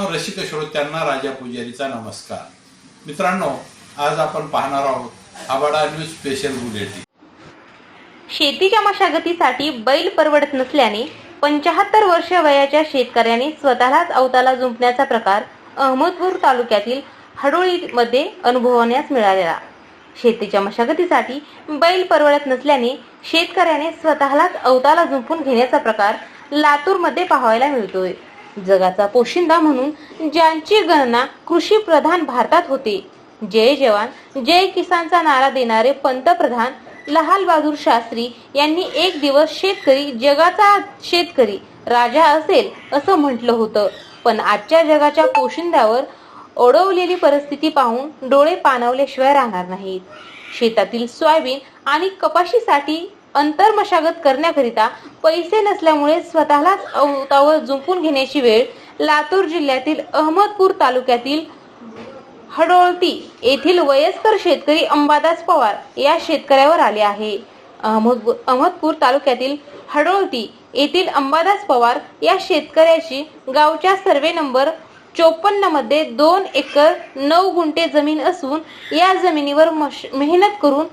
रसिक श्रोत्यांना राजा पुजारीचा नमस्कार. मित्रांनो आज आपण पाहणार आहोत आबाडा न्यूज स्पेशल बुलेटिन. शेतीच्या मशागतीसाठी बैल परवडत नसल्याने पंचाहत्तर वर्ष वयाच्या शेतकऱ्याने स्वतःलाच अवताला जुंपण्याचा प्रकार अहमदपूर तालुक्यातील हडोळीमध्ये अनुभवण्यास मिळालेला. शेतीच्या मशागतीसाठी बैल परवडत नसल्याने शेतकऱ्याने स्वतःलाच अवताला जुंपून घेण्याचा प्रकार लातूरमध्ये पाहायला मिळतोय. जगाचा पोशिंदा म्हणून ज्यांची गणना कृषी प्रधान भारतात होते. जय जवान जय किसानचा नारा देणारे पंतप्रधान लहाल बहादूर शास्त्री यांनी एक दिवस शेतकरी जगाचा शेतकरी राजा असेल असं म्हटलं होतं. पण आजच्या जगाच्या पोशिंद्यावर ओढवलेली परिस्थिती पाहून डोळे पाणवल्याशिवाय राहणार नाहीत. शेतातील सोयाबीन आणि कपाशीसाठी अंतर्मशागत करण्याकरिता पैसे नसल्यामुळे स्वतःलाच अवतावर जुंपून घेण्याची वेळ लातूर जिल्ह्यातील अहमदपूर तालुक्यातील हडोळती येथील वयस्कर शेतकरी अंबादास पवार या शेतकऱ्यावर आले आहे. अहमद अहमदपूर तालुक्यातील हडोळती येथील अंबादास पवार या शेतकऱ्याची गावच्या सर्वे नंबर चोपन्नमध्ये दोन एकर नऊ गुंठे जमीन असून या जमिनीवर मश- मेहनत करून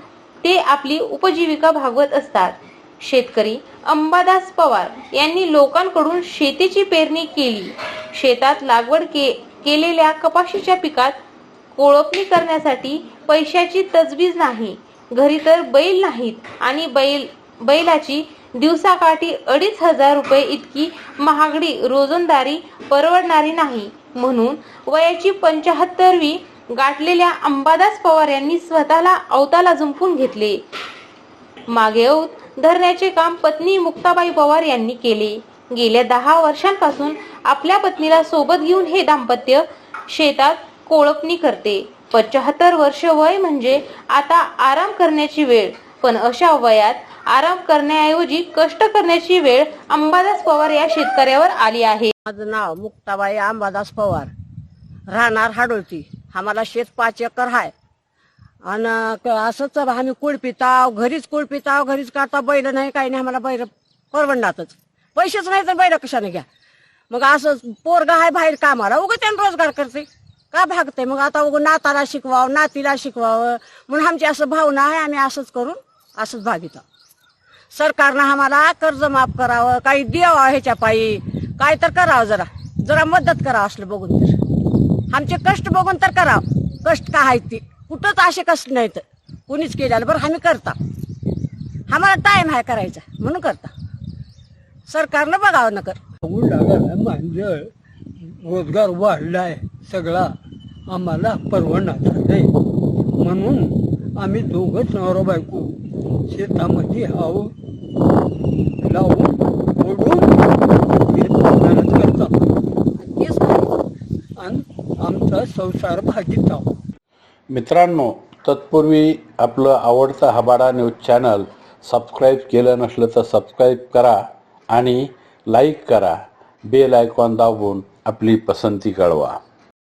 ते आपली उपजीविका भागवत असतात. शेतकरी अंबादास पवार यांनी लोकांकडून शेतीची पेरणी केली. शेतात लागवड के केलेल्या कपाशीच्या पिकात कोळपणी करण्यासाठी पैशाची तजवीज नाही. घरी तर बैल नाहीत आणि बैल बैलाची दिवसाकाठी अडीच हजार रुपये इतकी महागडी रोजंदारी परवडणारी नाही. म्हणून वयाची पंचाहत्तरवी गाठलेल्या अंबादास पवार यांनी स्वतःला अवताला जुंपून घेतले. मागे औत धरण्याचे काम पत्नी मुक्ताबाई पवार यांनी केले. गेल्या दहा वर्षांपासून आपल्या पत्नीला सोबत घेऊन हे दाम्पत्य शेतात कोळपणी करते. पंचाहत्तर वर्ष वय म्हणजे आता आराम करण्याची वेळ. पण अशा वयात आराम करण्याऐवजी कष्ट करण्याची वेळ अंबादास पवार या शेतकऱ्यावर आली आहे. माझं नाव मुक्ताबाई अंबादास पवार. राहणार हाडोळती. आम्हाला शेत पाच एकर आहे आणि असंच आम्ही कुळपिताव घरीच कुळपिताव घरीच काढता बैल नाही काही नाही आम्हाला बैल परवडणारच. पैसेच नाही तर बैल कशाने घ्या? मग असं पोरगा आहे बाहेर कामाला उगं त्यानं रोजगार करते. का भागते? मग आता उगं नाताला शिकवावं नातीला शिकवावं. म्हणून आमची असं भावना आहे आम्ही असंच करून असंच भागित सरकारनं आम्हाला कर्ज माफ करावं काही द्यावं ह्याच्या पायी. काय तर करावं जरा. जरा मदत करावं असलं बघून तर. आमचे कष्ट बघून तर करावं कष्ट काय आहेत ते? कुठंच असे कष्ट नाहीत. कुणीच केलेलं बरं आम्ही करता. आम्हाला टाइम आहे करायचा. म्हणून करता. सरकारनं बघावं न कर रोजगार वाढला आहे सगळा. आम्हाला परवडणार नाही म्हणून आम्ही दोघंच नवरा बायको शेतामध्ये हाव लावून ओढून मेहनत करतात तेच नाही. आणि आमचा संसार भागीत. आहोत मित्रांनो तत्पूर्वी आपलं आवडतं हबाडा न्यूज चॅनल सबस्क्राईब केलं नसलं तर सबस्क्राईब करा आणि लाईक करा. बेल आयकॉन दाबून आपली पसंती कळवा